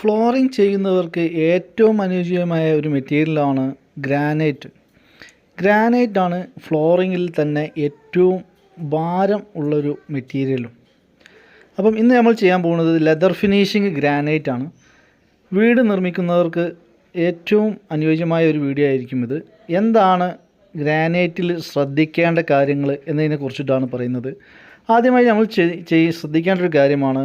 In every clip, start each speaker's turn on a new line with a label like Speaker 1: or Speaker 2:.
Speaker 1: flooring ചെയ്യുന്നവർക്ക് ഏറ്റവും അനുയോജ്യമായ ഒരു മെറ്റീരിയലാണ് ഗ്രാനൈറ്റ് ഗ്രാനൈറ്റ് ആണ് ഫ്ലോറിങ്ങിൽ തന്നെ ഏറ്റവും ഭാരം ഉള്ളൊരു മെറ്റീരിയലും അപ്പം ഇന്ന് നമ്മൾ ചെയ്യാൻ പോകുന്നത് ലെതർ ഫിനിഷിങ് ഗ്രാനൈറ്റ് ആണ് വീട് നിർമ്മിക്കുന്നവർക്ക് ഏറ്റവും അനുയോജ്യമായ ഒരു വീഡിയോ ആയിരിക്കും ഇത് എന്താണ് ഗ്രാനൈറ്റിൽ ശ്രദ്ധിക്കേണ്ട കാര്യങ്ങൾ കുറിച്ചിട്ടാണ് പറയുന്നത് ആദ്യമായി നമ്മൾ ശ്രദ്ധിക്കേണ്ട ഒരു കാര്യമാണ്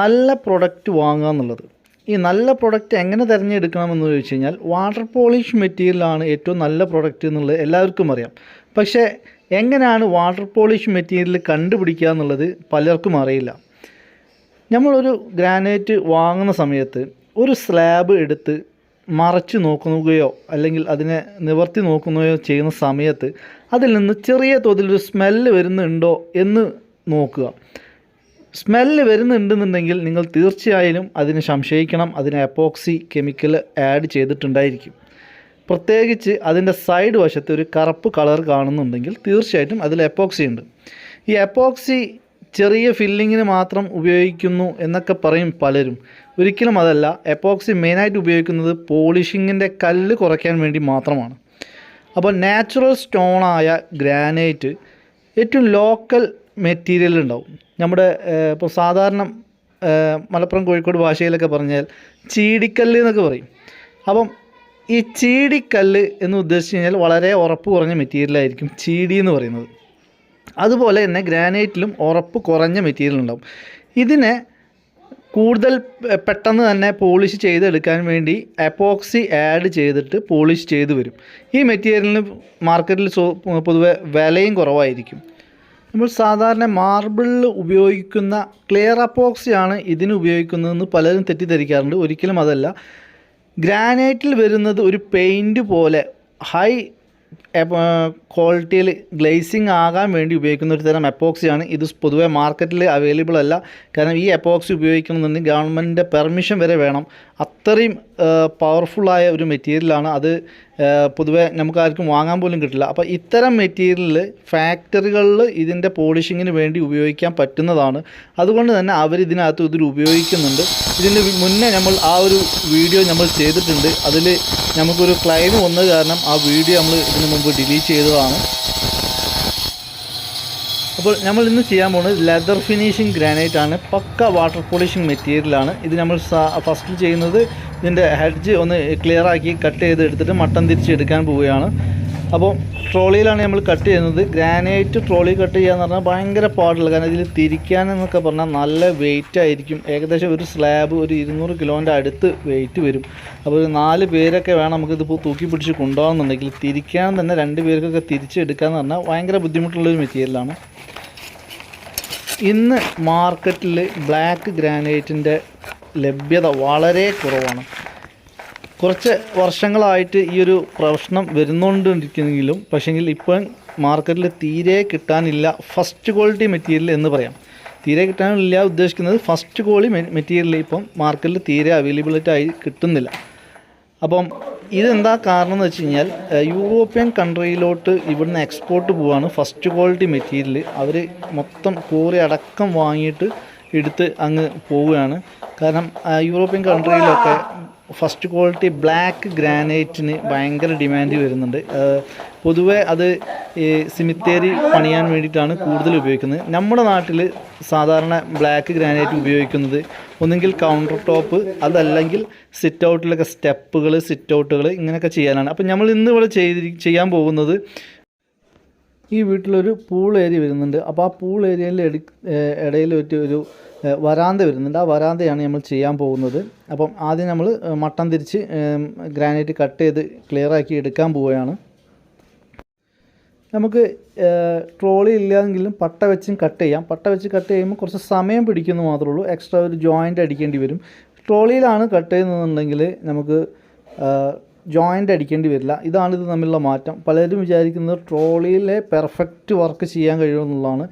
Speaker 1: നല്ല പ്രൊഡക്റ്റ് വാങ്ങുക എന്നുള്ളത് ഈ നല്ല പ്രൊഡക്റ്റ് എങ്ങനെ തിരഞ്ഞെടുക്കണമെന്ന് ചോദിച്ചു കഴിഞ്ഞാൽ വാട്ടർ പോളിഷ് മെറ്റീരിയലാണ് ഏറ്റവും നല്ല പ്രൊഡക്റ്റ് എന്നുള്ളത് എല്ലാവർക്കും അറിയാം പക്ഷേ എങ്ങനെയാണ് വാട്ടർ പോളിഷ് മെറ്റീരിയൽ കണ്ടുപിടിക്കുക എന്നുള്ളത് പലർക്കും അറിയില്ല നമ്മളൊരു ഗ്രാനൈറ്റ് വാങ്ങുന്ന സമയത്ത് ഒരു സ്ലാബ് എടുത്ത് മറച്ച് നോക്കുകയോ അല്ലെങ്കിൽ അതിനെ നിവർത്തി നോക്കുകയോ ചെയ്യുന്ന സമയത്ത് അതിൽ നിന്ന് ചെറിയ തോതിൽ ഒരു സ്മെല്ല് വരുന്നുണ്ടോ എന്ന് നോക്കുക സ്മെല്ല് വരുന്നുണ്ടെന്നുണ്ടെങ്കിൽ നിങ്ങൾ തീർച്ചയായും അതിന് സംശയിക്കണം അതിന് എപ്പോക്സി കെമിക്കൽ ആഡ് ചെയ്തിട്ടുണ്ടായിരിക്കും പ്രത്യേകിച്ച് അതിൻ്റെ സൈഡ് വശത്ത് ഒരു കറുപ്പ് കളർ കാണുന്നുണ്ടെങ്കിൽ തീർച്ചയായിട്ടും അതിൽ എപ്പോക്സി ഉണ്ട് ഈ എപ്പോക്സി ചെറിയ ഫില്ലിങ്ങിന് മാത്രം ഉപയോഗിക്കുന്നു എന്നൊക്കെ പറയും പലരും ഒരിക്കലും അതല്ല എപ്പോക്സി മെയിനായിട്ട് ഉപയോഗിക്കുന്നത് പോളിഷിങ്ങിൻ്റെ കല്ല് കുറയ്ക്കാൻ വേണ്ടി മാത്രമാണ് അപ്പോൾ നാച്ചുറൽ സ്റ്റോണായ ഗ്രാനൈറ്റ് ഏറ്റവും ലോക്കൽ മെറ്റീരിയൽ ഉണ്ടാവും നമ്മുടെ ഇപ്പോൾ സാധാരണ മലപ്പുറം കോഴിക്കോട് ഭാഷയിലൊക്കെ പറഞ്ഞാൽ ചീടിക്കല്ല് എന്നൊക്കെ പറയും അപ്പം ഈ ചീടിക്കല്ല് എന്ന് ഉദ്ദേശിച്ച് കഴിഞ്ഞാൽ വളരെ ഉറപ്പ് കുറഞ്ഞ മെറ്റീരിയലായിരിക്കും ചീടി എന്ന് പറയുന്നത് അതുപോലെ തന്നെ ഗ്രാനൈറ്റിലും ഉറപ്പ് കുറഞ്ഞ മെറ്റീരിയൽ ഉണ്ടാവും ഇതിനെ കൂടുതൽ പെട്ടെന്ന് തന്നെ പോളിഷ് ചെയ്തെടുക്കാൻ വേണ്ടി എപ്പോക്സി ആഡ് ചെയ്തിട്ട് പോളിഷ് ചെയ്ത് വരും ഈ മെറ്റീരിയലിന് മാർക്കറ്റിൽ പൊതുവെ വിലയും കുറവായിരിക്കും നമ്മൾ സാധാരണ മാർബിളിൽ ഉപയോഗിക്കുന്ന ക്ലിയർ അപ്പോക്സിയാണ് ഇതിന് ഉപയോഗിക്കുന്നതെന്ന് പലരും തെറ്റിദ്ധരിക്കാറുണ്ട് ഒരിക്കലും അതല്ല ഗ്രാനൈറ്റിൽ വരുന്നത് ഒരു പെയിൻറ്റ് പോലെ ഹൈ ക്വാളിറ്റിയിൽ ഗ്ലേസിങ് ആകാൻ വേണ്ടി ഉപയോഗിക്കുന്ന ഒരു തരം എപ്പോക്സിയാണ് ഇത് പൊതുവേ മാർക്കറ്റിൽ അവൈലബിൾ അല്ല കാരണം ഈ എപ്പോക്സി ഉപയോഗിക്കണമെന്നുണ്ടെങ്കിൽ ഗവൺമെൻറ്റിൻ്റെ പെർമിഷൻ വരെ വേണം അത്രയും പവർഫുള്ളായ ഒരു മെറ്റീരിയലാണ് അത് പൊതുവേ നമുക്ക് ആർക്കും വാങ്ങാൻ പോലും കിട്ടില്ല അപ്പോൾ ഇത്തരം മെറ്റീരിയലിൽ ഫാക്ടറികളിൽ ഇതിൻ്റെ പോളിഷിങ്ങിന് വേണ്ടി ഉപയോഗിക്കാൻ പറ്റുന്നതാണ് അതുകൊണ്ട് തന്നെ അവർ ഇതിനകത്ത് ഇതിൽ ഉപയോഗിക്കുന്നുണ്ട് ഇതിന് മുന്നേ നമ്മൾ ആ ഒരു വീഡിയോ നമ്മൾ ചെയ്തിട്ടുണ്ട് അതിൽ നമുക്കൊരു ക്ലൈം വന്നത് കാരണം ആ വീഡിയോ നമ്മൾ ഇതിന് മുമ്പ് ഡിലീറ്റ് ചെയ്തതാണ് അപ്പോൾ നമ്മൾ ഇന്ന് ചെയ്യാൻ പോകുന്നത് ലെതർ ഫിനിഷിംഗ് ഗ്രാനൈറ്റ് ആണ് പക്ക വാട്ടർ പോളിഷിംഗ് മെറ്റീരിയലാണ് ഇത് നമ്മൾ ഫസ്റ്റ് ചെയ്യുന്നത് ഇതിൻ്റെ ഹെഡ്ജ് ഒന്ന് ക്ലിയർ ആക്കി കട്ട് ചെയ്ത് എടുത്തിട്ട് മട്ടം തിരിച്ചെടുക്കാൻ പോവുകയാണ് അപ്പോൾ ട്രോളിയിലാണ് നമ്മൾ കട്ട് ചെയ്യുന്നത് ഗ്രാനൈറ്റ് ട്രോളി കട്ട് ചെയ്യുക എന്ന് പറഞ്ഞാൽ ഭയങ്കര പാടുള്ള കാരണം ഇതിൽ തിരിക്കാൻ എന്നൊക്കെ പറഞ്ഞാൽ നല്ല വെയിറ്റ് ആയിരിക്കും ഏകദേശം ഒരു സ്ലാബ് ഒരു ഇരുന്നൂറ് കിലോൻ്റെ അടുത്ത് വെയിറ്റ് വരും അപ്പോൾ ഒരു നാല് പേരൊക്കെ വേണം നമുക്കിതിപ്പോൾ തൂക്കി പിടിച്ച് കൊണ്ടുപോകുന്നുണ്ടെങ്കിൽ തിരിക്കാൻ തന്നെ രണ്ട് പേർക്കൊക്കെ തിരിച്ചെടുക്കാന്ന് പറഞ്ഞാൽ ഭയങ്കര ബുദ്ധിമുട്ടുള്ളൊരു മെറ്റീരിയലാണ് ഇന്ന് മാർക്കറ്റിൽ ബ്ലാക്ക് ഗ്രാനൈറ്റിൻ്റെ ലഭ്യത വളരെ കുറവാണ് കുറച്ച് വർഷങ്ങളായിട്ട് ഈ ഒരു പ്രശ്നം വരുന്നുകൊണ്ടിരിക്കുന്നെങ്കിലും പക്ഷേങ്കിൽ ഇപ്പോൾ മാർക്കറ്റിൽ തീരെ കിട്ടാനില്ല ഫസ്റ്റ് ക്വാളിറ്റി മെറ്റീരിയൽ എന്ന് പറയാം തീരെ കിട്ടാനില്ല ഉദ്ദേശിക്കുന്നത് ഫസ്റ്റ് ക്വാളിറ്റി മെറ്റീരിയൽ ഇപ്പം മാർക്കറ്റിൽ തീരെ അവൈലബിലിറ്റി ആയി കിട്ടുന്നില്ല അപ്പം ഇതെന്താ കാരണം എന്ന് വെച്ച് കഴിഞ്ഞാൽ യൂറോപ്യൻ കൺട്രിയിലോട്ട് ഇവിടുന്ന് എക്സ്പോർട്ട് പോവാണ് ഫസ്റ്റ് ക്വാളിറ്റി മെറ്റീരിയൽ അവർ മൊത്തം കൂറി അടക്കം വാങ്ങിയിട്ട് എടുത്ത് അങ്ങ് പോവുകയാണ് കാരണം യൂറോപ്യൻ കൺട്രിയിലൊക്കെ ഫസ്റ്റ് ക്വാളിറ്റി ബ്ലാക്ക് ഗ്രാനൈറ്റിന് ഭയങ്കര ഡിമാൻഡ് വരുന്നുണ്ട് പൊതുവേ അത് ഈ സിമിത്തേരി പണിയാൻ വേണ്ടിയിട്ടാണ് കൂടുതൽ ഉപയോഗിക്കുന്നത് നമ്മുടെ നാട്ടിൽ സാധാരണ ബ്ലാക്ക് ഗ്രാനൈറ്റ് ഉപയോഗിക്കുന്നത് ഒന്നുകിൽ കൗണ്ടർ ടോപ്പ് അതല്ലെങ്കിൽ സിറ്റ് ഔട്ടിലൊക്കെ സ്റ്റെപ്പുകൾ സിറ്റ് ഔട്ടുകൾ ഇങ്ങനെയൊക്കെ ചെയ്യാനാണ് അപ്പോൾ നമ്മൾ ഇന്ന് ഇവിടെ ചെയ്യാൻ പോകുന്നത് ഈ വീട്ടിലൊരു പൂൾ ഏരിയ വരുന്നുണ്ട് അപ്പോൾ ആ പൂൾ ഏരിയയിലെ ഇടയിൽ ഇടയിൽ ഒരു വരാന്ത വരുന്നുണ്ട് ആ വരാന്തയാണ് നമ്മൾ ചെയ്യാൻ പോകുന്നത് അപ്പം ആദ്യം നമ്മൾ മട്ടം തിരിച്ച് ഗ്രാനൈറ്റ് കട്ട് ചെയ്ത് ക്ലിയർ ആക്കി എടുക്കാൻ പോവുകയാണ് നമുക്ക് ട്രോളി ഇല്ലെങ്കിലും പട്ട വെച്ചും കട്ട് ചെയ്യാം പട്ട വെച്ച് കട്ട് ചെയ്യുമ്പോൾ കുറച്ച് സമയം പിടിക്കുന്നു മാത്രമേ ഉള്ളൂ എക്സ്ട്രാ ഒരു ജോയിൻ്റ് അടിക്കേണ്ടി വരും ട്രോളിയിലാണ് കട്ട് ചെയ്യുന്നതെന്നുണ്ടെങ്കിൽ നമുക്ക് ജോയിൻ്റ് അടിക്കേണ്ടി വരില്ല ഇതാണ് ഇത് തമ്മിലുള്ള മാറ്റം പലരും വിചാരിക്കുന്നത് ട്രോളിയിലെ പെർഫെക്റ്റ് വർക്ക് ചെയ്യാൻ കഴിയുമെന്നുള്ളതാണ്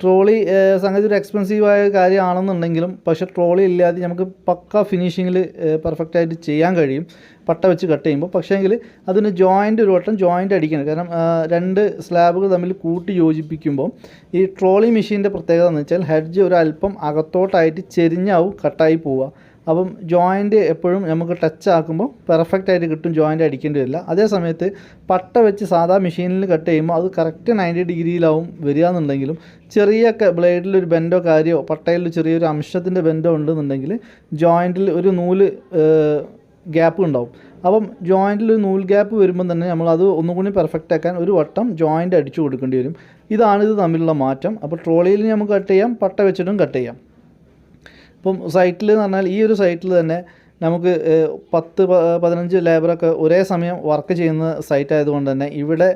Speaker 1: ട്രോളി സംഗതി ഒരു എക്സ്പെൻസീവായ കാര്യമാണെന്നുണ്ടെങ്കിലും പക്ഷേ ട്രോളി ഇല്ലാതെ നമുക്ക് പക്ക ഫിനിഷിങ്ങിൽ പെർഫെക്റ്റായിട്ട് ചെയ്യാൻ കഴിയും പട്ട വെച്ച് കട്ട് ചെയ്യുമ്പോൾ എങ്കിൽ അതിന് ജോയിൻ്റ് ഒരു വട്ടം ജോയിൻ്റ് അടിക്കണം കാരണം രണ്ട് സ്ലാബുകൾ തമ്മിൽ കൂട്ടി യോജിപ്പിക്കുമ്പോൾ ഈ ട്രോളി മെഷീൻ്റെ പ്രത്യേകത എന്ന് വെച്ചാൽ ഹെഡ്ജ് ഒരു അല്പം അകത്തോട്ടായിട്ട് ചെരിഞ്ഞാവും കട്ടായി പോവുക അപ്പം ജോയിൻ്റ് എപ്പോഴും നമുക്ക് ടച്ച് ആക്കുമ്പോൾ പെർഫെക്റ്റ് ആയിട്ട് കിട്ടും ജോയിൻ്റ് അടിക്കേണ്ടി വരില്ല അതേസമയത്ത് പട്ട വെച്ച് സാധാ മെഷീനിൽ കട്ട് ചെയ്യുമ്പോൾ അത് കറക്റ്റ് നയൻറ്റി ഡിഗ്രിയിലാവും വരിക എന്നുണ്ടെങ്കിലും ചെറിയൊക്കെ ബ്ലേഡിലൊരു ബെൻഡോ കാര്യമോ പട്ടയിൽ ചെറിയൊരു അംശത്തിൻ്റെ ബെൻഡോ ഉണ്ടെന്നുണ്ടെങ്കിൽ ജോയിൻറ്റിൽ ഒരു നൂല് ഗ്യാപ്പ് ഉണ്ടാവും അപ്പം ജോയിൻറ്റിൽ ഒരു നൂൽ ഗ്യാപ്പ് വരുമ്പോൾ തന്നെ നമ്മൾ അത് ഒന്നുകൂടി പെർഫെക്റ്റ് ആക്കാൻ ഒരു വട്ടം ജോയിൻ്റ് അടിച്ചു കൊടുക്കേണ്ടി വരും ഇതാണ് ഇത് തമ്മിലുള്ള മാറ്റം അപ്പോൾ ട്രോളിയിൽ നമുക്ക് കട്ട് ചെയ്യാം പട്ട വെച്ചിട്ടും കട്ട് ചെയ്യാം ഇപ്പം സൈറ്റിൽ എന്ന് പറഞ്ഞാൽ ഈ ഒരു സൈറ്റിൽ തന്നെ നമുക്ക് പത്ത് പതിനഞ്ച് ലേബറൊക്കെ ഒരേ സമയം വർക്ക് ചെയ്യുന്ന സൈറ്റ് ആയതുകൊണ്ട് തന്നെ ഇവിടെ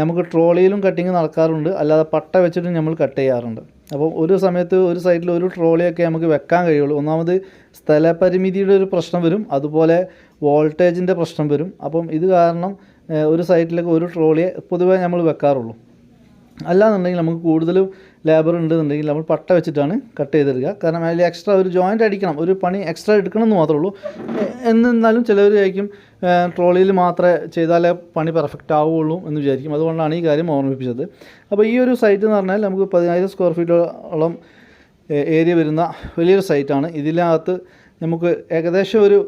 Speaker 1: നമുക്ക് ട്രോളിയിലും കട്ടിങ് നടക്കാറുണ്ട് അല്ലാതെ പട്ട വെച്ചിട്ട് നമ്മൾ കട്ട് ചെയ്യാറുണ്ട് അപ്പോൾ ഒരു സമയത്ത് ഒരു സൈഡിൽ ഒരു ട്രോളിയൊക്കെ നമുക്ക് വെക്കാൻ കഴിയുള്ളൂ ഒന്നാമത് സ്ഥലപരിമിതിയുടെ ഒരു പ്രശ്നം വരും അതുപോലെ വോൾട്ടേജിൻ്റെ പ്രശ്നം വരും അപ്പം ഇത് കാരണം ഒരു സൈറ്റിലൊക്കെ ഒരു ട്രോളിയെ പൊതുവേ നമ്മൾ വെക്കാറുള്ളൂ അല്ലാന്നുണ്ടെങ്കിൽ നമുക്ക് കൂടുതലും ലേബർ ഉണ്ടെന്നുണ്ടെങ്കിൽ നമ്മൾ പട്ട വെച്ചിട്ടാണ് കട്ട് ചെയ്തെടുക്കുക കാരണം അതിൽ എക്സ്ട്രാ ഒരു ജോയിൻ്റ് അടിക്കണം ഒരു പണി എക്സ്ട്രാ എടുക്കണം എന്ന് മാത്രമേ ഉള്ളൂ എന്നിരുന്നാലും ചിലവർ ആയിരിക്കും ട്രോളിയിൽ മാത്രമേ ചെയ്താലേ പണി പെർഫെക്റ്റ് ആവുകയുള്ളൂ എന്ന് വിചാരിക്കും അതുകൊണ്ടാണ് ഈ കാര്യം ഓർമ്മിപ്പിച്ചത് അപ്പോൾ ഈ ഒരു സൈറ്റ് എന്ന് പറഞ്ഞാൽ നമുക്ക് പതിനായിരം സ്ക്വയർ ഫീറ്റോളം ഏരിയ വരുന്ന വലിയൊരു സൈറ്റാണ് ഇതിനകത്ത് നമുക്ക് ഏകദേശം ഒരു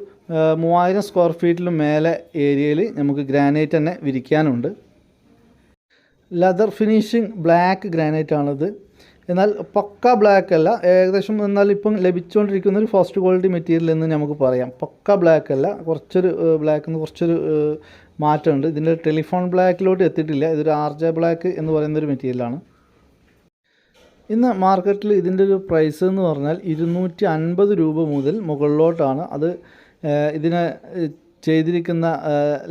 Speaker 1: മൂവായിരം സ്ക്വയർ ഫീറ്റിലും മേലെ ഏരിയയിൽ നമുക്ക് ഗ്രാനൈറ്റ് തന്നെ വിരിക്കാനുണ്ട് ലെതർ ഫിനിഷിംഗ് ബ്ലാക്ക് ഗ്രാനൈറ്റ് ആണിത് എന്നാൽ പക്ക ബ്ലാക്ക് അല്ല ഏകദേശം എന്നാൽ ഇപ്പം ലഭിച്ചുകൊണ്ടിരിക്കുന്ന ഒരു ഫസ്റ്റ് ക്വാളിറ്റി മെറ്റീരിയൽ എന്ന് നമുക്ക് പറയാം പക്ക ബ്ലാക്ക് അല്ല കുറച്ചൊരു ബ്ലാക്ക് എന്ന് കുറച്ചൊരു മാറ്റമുണ്ട് ഇതിൻ്റെ ടെലിഫോൺ ബ്ലാക്കിലോട്ട് എത്തിയിട്ടില്ല ഇതൊരു ആർ ജെ ബ്ലാക്ക് എന്ന് പറയുന്ന ഒരു മെറ്റീരിയലാണ് ഇന്ന് മാർക്കറ്റിൽ ഇതിൻ്റെ ഒരു പ്രൈസ് എന്ന് പറഞ്ഞാൽ ഇരുന്നൂറ്റി അൻപത് രൂപ മുതൽ മുകളിലോട്ടാണ് അത് ഇതിനെ ചെയ്തിരിക്കുന്ന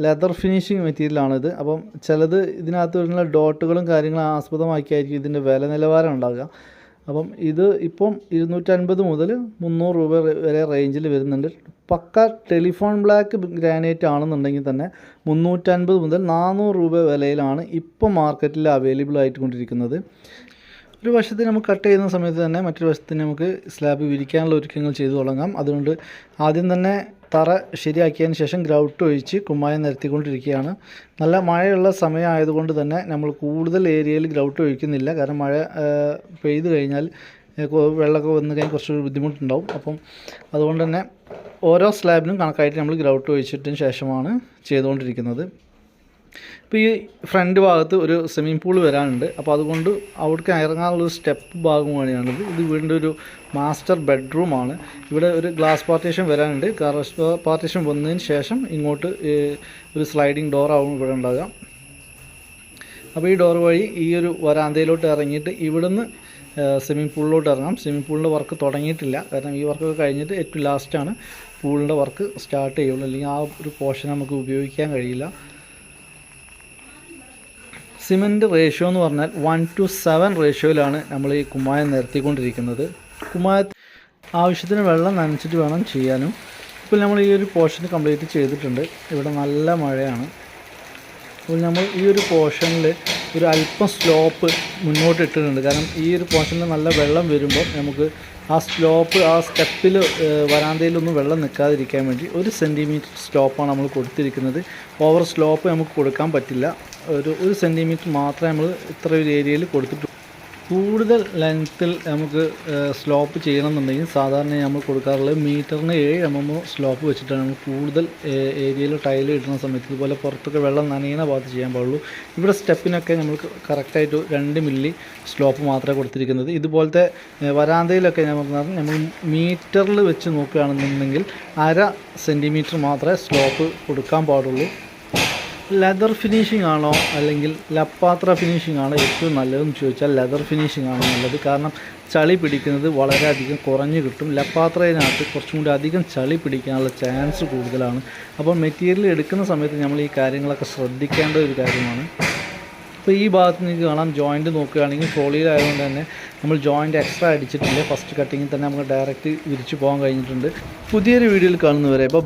Speaker 1: ലെതർ ഫിനിഷിങ് മെറ്റീരിയലാണിത് അപ്പം ചിലത് ഇതിനകത്ത് വരുന്ന ഡോട്ടുകളും കാര്യങ്ങളും ആസ്പദമാക്കിയായിരിക്കും ഇതിൻ്റെ വില നിലവാരം ഉണ്ടാകുക അപ്പം ഇത് ഇപ്പം ഇരുന്നൂറ്റൻപത് മുതൽ മുന്നൂറ് രൂപ വരെ റേഞ്ചിൽ വരുന്നുണ്ട് പക്ക ടെലിഫോൺ ബ്ലാക്ക് ഗ്രാനൈറ്റ് ആണെന്നുണ്ടെങ്കിൽ തന്നെ മുന്നൂറ്റൻപത് മുതൽ നാനൂറ് രൂപ വിലയിലാണ് ഇപ്പം മാർക്കറ്റിൽ അവൈലബിൾ ആയിക്കൊണ്ടിരിക്കുന്നത് ഒരു വശത്ത് നമുക്ക് കട്ട് ചെയ്യുന്ന സമയത്ത് തന്നെ മറ്റൊരു വശത്ത് നമുക്ക് സ്ലാബ് വിരിക്കാനുള്ള ഒരുക്കങ്ങൾ ചെയ്തു തുടങ്ങാം അതുകൊണ്ട് ആദ്യം തന്നെ തറ ശരിയാക്കിയതിന് ശേഷം ഗ്രൗട്ട് ഒഴിച്ച് കുമ്മായം നിരത്തിക്കൊണ്ടിരിക്കുകയാണ് നല്ല മഴയുള്ള സമയമായതുകൊണ്ട് തന്നെ നമ്മൾ കൂടുതൽ ഏരിയയിൽ ഗ്രൗട്ട് ഒഴിക്കുന്നില്ല കാരണം മഴ പെയ്തു കഴിഞ്ഞാൽ വെള്ളമൊക്കെ വന്നു കഴിഞ്ഞാൽ കുറച്ചൊരു ബുദ്ധിമുട്ടുണ്ടാവും അപ്പം അതുകൊണ്ട് തന്നെ ഓരോ സ്ലാബിനും കണക്കായിട്ട് നമ്മൾ ഗ്രൗട്ട് ഒഴിച്ചിട്ടതിന് ശേഷമാണ് ചെയ്തുകൊണ്ടിരിക്കുന്നത് അപ്പോൾ ഈ ഫ്രണ്ട് ഭാഗത്ത് ഒരു സ്വിമ്മിംഗ് പൂൾ വരാനുണ്ട് അപ്പോൾ അതുകൊണ്ട് അവിടേക്ക് ഇറങ്ങാനുള്ള ഒരു സ്റ്റെപ്പ് ഭാഗം കൂടിയാണിത് ഇത് വീടിൻ്റെ ഒരു മാസ്റ്റർ ബെഡ്റൂമാണ് ഇവിടെ ഒരു ഗ്ലാസ് പാർട്ടീഷൻ വരാനുണ്ട് ഗ്ലാസ് പാർട്ടീഷൻ വന്നതിന് ശേഷം ഇങ്ങോട്ട് ഒരു സ്ലൈഡിങ് ഡോറാവും ഇവിടെ ഉണ്ടാകാം അപ്പോൾ ഈ ഡോർ വഴി ഈ ഒരു വരാന്തയിലോട്ട് ഇറങ്ങിയിട്ട് ഇവിടുന്ന് സ്വിമ്മിംഗ് പൂളിലോട്ട് ഇറങ്ങാം സ്വിമ്മിംഗ് പൂളിൻ്റെ വർക്ക് തുടങ്ങിയിട്ടില്ല കാരണം ഈ വർക്കൊക്കെ കഴിഞ്ഞിട്ട് ഏറ്റവും ലാസ്റ്റാണ് പൂളിൻ്റെ വർക്ക് സ്റ്റാർട്ട് ചെയ്യുള്ളൂ അല്ലെങ്കിൽ ആ ഒരു പോർഷൻ നമുക്ക് ഉപയോഗിക്കാൻ കഴിയില്ല സിമൻറ്റ് റേഷ്യോ എന്ന് പറഞ്ഞാൽ വൺ ടു സെവൻ റേഷ്യോയിലാണ് നമ്മൾ ഈ കുമ്മായം നിരത്തിക്കൊണ്ടിരിക്കുന്നത് കുമ്മായ ആവശ്യത്തിന് വെള്ളം നനച്ചിട്ട് വേണം ചെയ്യാനും ഇപ്പോൾ നമ്മൾ ഈ ഒരു പോർഷൻ കംപ്ലീറ്റ് ചെയ്തിട്ടുണ്ട് ഇവിടെ നല്ല മഴയാണ് അപ്പോൾ നമ്മൾ ഈ ഒരു പോർഷനിൽ ഒരു അല്പം സ്ലോപ്പ് മുന്നോട്ട് ഇട്ടിട്ടുണ്ട് കാരണം ഈ ഒരു പോർഷനിൽ നല്ല വെള്ളം വരുമ്പോൾ നമുക്ക് ആ സ്ലോപ്പ് ആ സ്റ്റെപ്പിൽ വരാന്തയിലൊന്നും വെള്ളം നിൽക്കാതിരിക്കാൻ വേണ്ടി ഒരു സെൻറ്റിമീറ്റർ സ്ലോപ്പാണ് നമ്മൾ കൊടുത്തിരിക്കുന്നത് ഓവർ സ്ലോപ്പ് നമുക്ക് കൊടുക്കാൻ പറ്റില്ല ഒരു ഒരു സെൻറ്റിമീറ്റർ മാത്രമേ നമ്മൾ ഇത്ര ഒരു ഏരിയയിൽ കൊടുത്തിട്ടുള്ളൂ കൂടുതൽ ലെങ്ത്തിൽ നമുക്ക് സ്ലോപ്പ് ചെയ്യണമെന്നുണ്ടെങ്കിൽ സാധാരണ നമ്മൾ കൊടുക്കാറുള്ളത് മീറ്ററിന് ഏഴ് എം എം സ്ലോപ്പ് വെച്ചിട്ടാണ് നമ്മൾ കൂടുതൽ ഏരിയയിൽ ടൈൽ ഇടുന്ന സമയത്ത് ഇതുപോലെ പുറത്തൊക്കെ വെള്ളം നനയുന്ന ഭാഗത്ത് ചെയ്യാൻ പാടുള്ളൂ ഇവിടെ സ്റ്റെപ്പിനൊക്കെ നമ്മൾ കറക്റ്റായിട്ട് രണ്ട് മില്ലി സ്ലോപ്പ് മാത്രമേ കൊടുത്തിരിക്കുന്നത് ഇതുപോലത്തെ വരാന്തയിലൊക്കെ ഞാൻ പറഞ്ഞാൽ നമ്മൾ മീറ്ററിൽ വെച്ച് നോക്കുകയാണെന്നുണ്ടെങ്കിൽ അര സെൻറ്റിമീറ്റർ മാത്രമേ സ്ലോപ്പ് കൊടുക്കാൻ പാടുള്ളൂ ലെതർ ഫിനിഷിംഗ് ആണോ അല്ലെങ്കിൽ ലപ്പാത്ര ഫിനിഷിംഗ് ആണോ ഏറ്റവും നല്ലതെന്ന് ചോദിച്ചാൽ ലെതർ ഫിനിഷിംഗ് ആണോ നല്ലത് കാരണം ചളി പിടിക്കുന്നത് വളരെയധികം കുറഞ്ഞു കിട്ടും ലപ്പാത്രയിനകത്ത് കുറച്ചും കൂടി അധികം ചളി പിടിക്കാനുള്ള ചാൻസ് കൂടുതലാണ് അപ്പോൾ മെറ്റീരിയൽ എടുക്കുന്ന സമയത്ത് നമ്മൾ ഈ കാര്യങ്ങളൊക്കെ ശ്രദ്ധിക്കേണ്ട ഒരു കാര്യമാണ് അപ്പോൾ ഈ ഭാഗത്ത് നിങ്ങൾക്ക് കാണാം ജോയിൻ്റ് നോക്കുകയാണെങ്കിൽ ട്രോളിയിലായതുകൊണ്ട് തന്നെ നമ്മൾ ജോയിൻ്റ് എക്സ്ട്രാ അടിച്ചിട്ടില്ല ഫസ്റ്റ് കട്ടിങ്ങിൽ തന്നെ നമുക്ക് ഡയറക്റ്റ് വിരിച്ചു പോകാൻ കഴിഞ്ഞിട്ടുണ്ട് പുതിയൊരു വീഡിയോയിൽ കാണുന്നവരെ ഇപ്പോൾ